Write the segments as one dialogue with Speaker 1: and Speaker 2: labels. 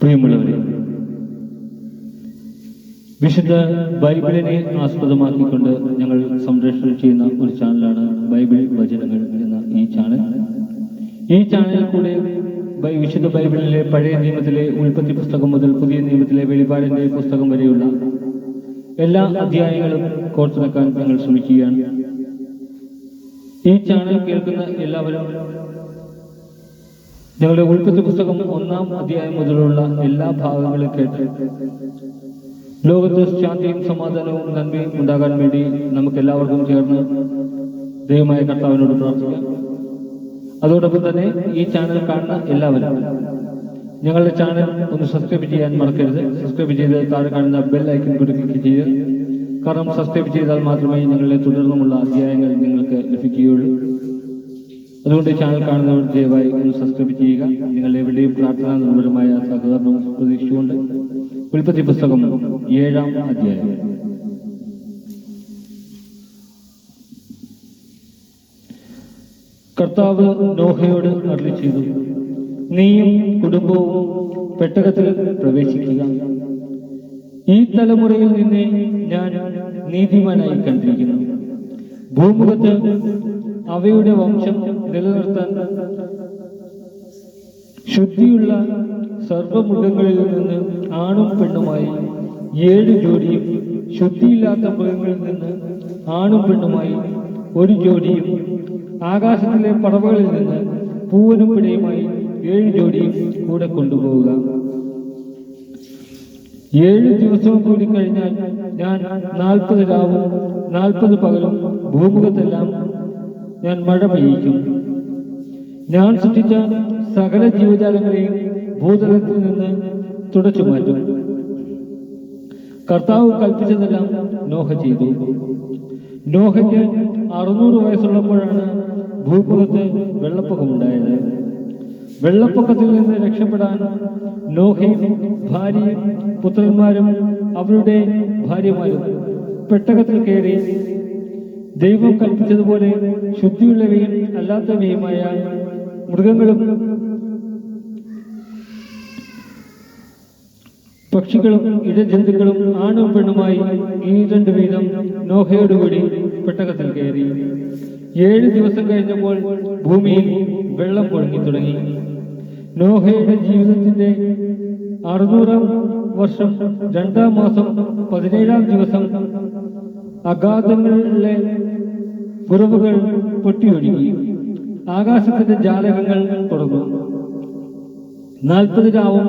Speaker 1: പ്രിയമുള്ളവരെ വിശുദ്ധ ബൈബിളിനെ ആസ്പദമാക്കിക്കൊണ്ട് ഞങ്ങൾ സംരക്ഷണം ചെയ്യുന്ന ഒരു ചാനലാണ് ബൈബിൾ വചനങ്ങൾ എന്ന ഈ ചാനൽ. ഈ ചാനലിൽ കൂടെ വിശുദ്ധ ബൈബിളിലെ പഴയ നിയമത്തിലെ ഉൽപ്പത്തി പുസ്തകം മുതൽ പുതിയ നിയമത്തിലെ വെളിപാടിന്റെ പുസ്തകം വരെയുള്ള എല്ലാ അധ്യായങ്ങളും കോർത്തിറക്കാൻ ഞങ്ങൾ ശ്രമിക്കുകയാണ്. ഈ ചാനൽ കേൾക്കുന്ന എല്ലാവരും ഞങ്ങളുടെ ഉൽപ്പത്തി പുസ്തകം ഒന്നാം അധ്യായം മുതലുള്ള എല്ലാ ഭാഗങ്ങളും കേട്ട് ലോകത്ത് ശാന്തിയും സമാധാനവും നന്മയും ഉണ്ടാകാൻ വേണ്ടി നമുക്ക് എല്ലാവർക്കും ചേർന്ന് ദൈവമായ കർത്താവിനോട് പ്രാർത്ഥിക്കാം. അതോടൊപ്പം തന്നെ ഈ ചാനൽ കാണുന്ന എല്ലാവരും ഞങ്ങളുടെ ചാനൽ ഒന്ന് സബ്സ്ക്രൈബ് ചെയ്യാൻ മറക്കരുത്. സബ്സ്ക്രൈബ് ചെയ്ത് താഴെ കാണുന്ന ബെൽ ഐക്കൺ ക്ലിക്ക് ചെയ്യുക. കാരണം സബ്സ്ക്രൈബ് ചെയ്താൽ മാത്രമേ ഞങ്ങളുടെ തുടർന്നുമുള്ള അധ്യായങ്ങൾ നിങ്ങൾക്ക് ലഭിക്കുകയുള്ളൂ. അതുകൊണ്ട് ചാനൽ കാണുന്നവർ ദയവായി ഒന്ന് സബ്സ്ക്രൈബ് ചെയ്യുക. നിങ്ങളുടെ എവിടെയും പ്രാർത്ഥനാ നിർഭരമായ സഹകരണവും പ്രതീക്ഷിച്ചുകൊണ്ട് ഉൽപ്പത്തി പുസ്തകം ഏഴാം അധ്യായം. കർത്താവ് നോഹയോട് അറിയി ചെയ്തു. നീയും കുടുംബവും പെട്ടകത്തിൽ പ്രവേശിക്കുക. ഈ തലമുറയിൽ നിന്നെ ഞാൻ നീതിമാനായി കണ്ടിരിക്കുന്നു. ഭൂമുഖത്ത് അവയുടെ വംശം നിലനിർത്താൻ ശുദ്ധിയുള്ള സർവമൃഗങ്ങളിൽ നിന്ന് ആണും പെണ്ണുമായി ഏഴ് ജോഡിയും ശുദ്ധിയില്ലാത്ത മൃഗങ്ങളിൽ നിന്ന് ആണും പെണ്ണുമായി ഒരു ജോഡിയും ആകാശത്തിലെ പടവുകളിൽ നിന്ന് പൂവനും പിടയുമായി ഏഴ് ജോഡിയും കൂടെ കൊണ്ടുപോവുക. ഏഴ് ദിവസവും കൂടി കഴിഞ്ഞാൽ ഞാൻ നാൽപ്പത് രാവും നാൽപ്പത് പകലും ഭൂമുഖത്തെല്ലാം ഞാൻ മഴ പെയ്യിക്കും. ഞാൻ സൃഷ്ടിച്ച സകല ജീവജാലങ്ങളെയും ഭൂതലത്തിൽ നിന്ന് തുടച്ചു മാറ്റും. കർത്താവ് കൽപ്പിച്ചതെല്ലാം നോഹ ചെയ്തു. നോഹയ്ക്ക് അറുന്നൂറ് വയസ്സുള്ളപ്പോഴാണ് ഭൂപുറത്ത് വെള്ളപ്പൊക്കമുണ്ടായത്. വെള്ളപ്പൊക്കത്തിൽ നിന്ന് രക്ഷപ്പെടാൻ നോഹയും ഭാര്യയും പുത്രന്മാരും അവരുടെ ഭാര്യമാരും പെട്ടകത്തിൽ കയറി ദൈവം കൽപ്പിച്ചതുപോലെ ശുദ്ധിയുള്ളവയും അല്ലാത്തവയുമായ മൃഗങ്ങളും പക്ഷികളും ഇടജന്തുക്കളും ആണും പെണ്ണുമായി ഈ രണ്ട് വീതം നോഹയോടുകൂടി പെട്ടകത്തിൽ കയറി. ഏഴ് ദിവസം കഴിഞ്ഞപ്പോൾ ഭൂമിയിൽ വെള്ളം പൊഴുങ്ങി തുടങ്ങി നോഹയുടെ ജീവിതത്തിന്റെ അറുന്നൂറാം വർഷം രണ്ടാം മാസം പതിനേഴാം ദിവസം അഗാധങ്ങളിലെ ഉറവുകൾ പൊട്ടിയൊഴുകി. ആകാശത്തിന്റെ ജാലകങ്ങൾ തുറന്നു നാൽപ്പത് രാവും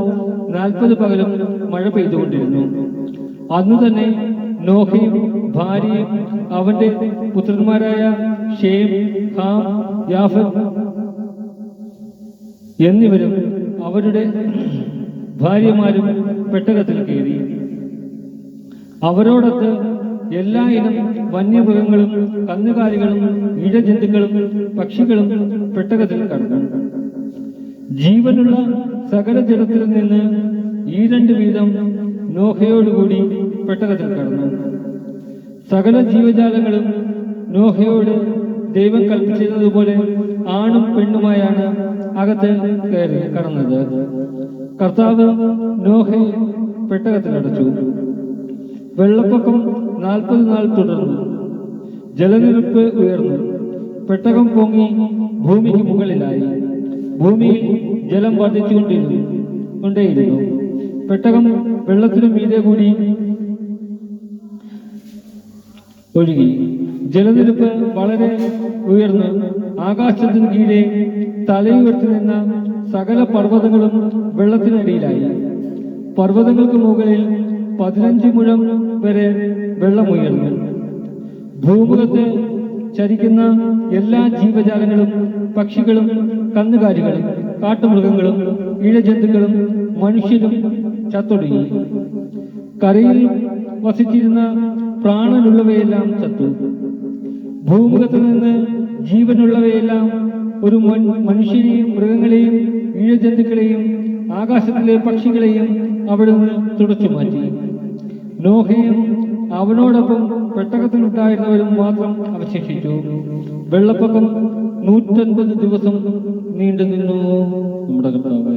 Speaker 1: നാൽപ്പത് പകലും മഴ പെയ്തുകൊണ്ടിരുന്നു. അന്ന് തന്നെ നോഹയും ഭാര്യയും അവന്റെ പുത്രന്മാരായ ഷേം ഹാം യാഫർ എന്നിവരും അവരുടെ ഭാര്യമാരും പെട്ടകത്തിൽ കയറി. അവരോടൊത്ത് എല്ലാ ഇനം വന്യമൃഗങ്ങളും കന്നുകാലികളും ഇഴജന്തുക്കളും പക്ഷികളും പെട്ടകത്തിൽ കടന്നു. ജീവനുള്ള സകല ജലത്തിൽ നിന്ന് ഈ രണ്ട് വീതം നോഹയോടുകൂടി പെട്ടകത്തിൽ കടന്നു. സകല ജീവജാലങ്ങളും നോഹയോട് ദൈവം കൽപ്പിച്ചതുപോലെ ആണും പെണ്ണുമായാണ് അകത്ത് കയറി കടന്നത്. കർത്താവ് നോഹയെ പെട്ടകത്തിലടച്ചു വെള്ളപ്പൊക്കം നാൽപ്പത് നാൾ തുടർന്നു. ജലനിരപ്പ് ഉയർന്നു. പെട്ടകം പൊങ്ങി ഭൂമിക്ക് മുകളിലായി. ഭൂമിയിൽ ജലം വർദ്ധിച്ചുകൊണ്ടിരുന്നു കൊണ്ടേയിരുന്നു. പെട്ടകം വെള്ളത്തിനു മീതെ കൂടി ഒഴുകി. ജലനിരപ്പ് വളരെ ഉയർന്ന്. ആകാശത്തിന് കീഴെ തലയുയർത്തി നിന്ന സകല പർവതങ്ങളും വെള്ളത്തിനടിയിലായി. പർവതങ്ങൾക്ക് മുകളിൽ പതിനഞ്ച് മുഴം വരെ വെള്ളമുയർന്നു. ഭൂമുഖത്ത് ചരിക്കുന്ന എല്ലാ ജീവജാലങ്ങളും പക്ഷികളും കന്നുകാലികളും കാട്ടുമൃഗങ്ങളും ഇഴജന്തുക്കളും മനുഷ്യരും ചത്തൊടുങ്ങി. കരയിൽ വസിച്ചിരുന്ന പ്രാണനുള്ളവയെല്ലാം ചത്തു. ഭൂമുഖത്ത് നിന്ന് ജീവനുള്ളവയെല്ലാം ഒരു മനുഷ്യരെയും മൃഗങ്ങളെയും ഇഴജന്തുക്കളെയും ആകാശത്തിലെ പക്ഷികളെയും അവിടുന്ന് തുടച്ചു മാറ്റി നോഹയും അവനോടൊപ്പം പെട്ടകത്തിലുണ്ടായിരുന്നവരും മാത്രം അവശേഷിച്ചു. വെള്ളപ്പൊക്കം നൂറ്റൻപത് ദിവസം നീണ്ടു നിന്നു നമ്മുടെ കർത്താവ്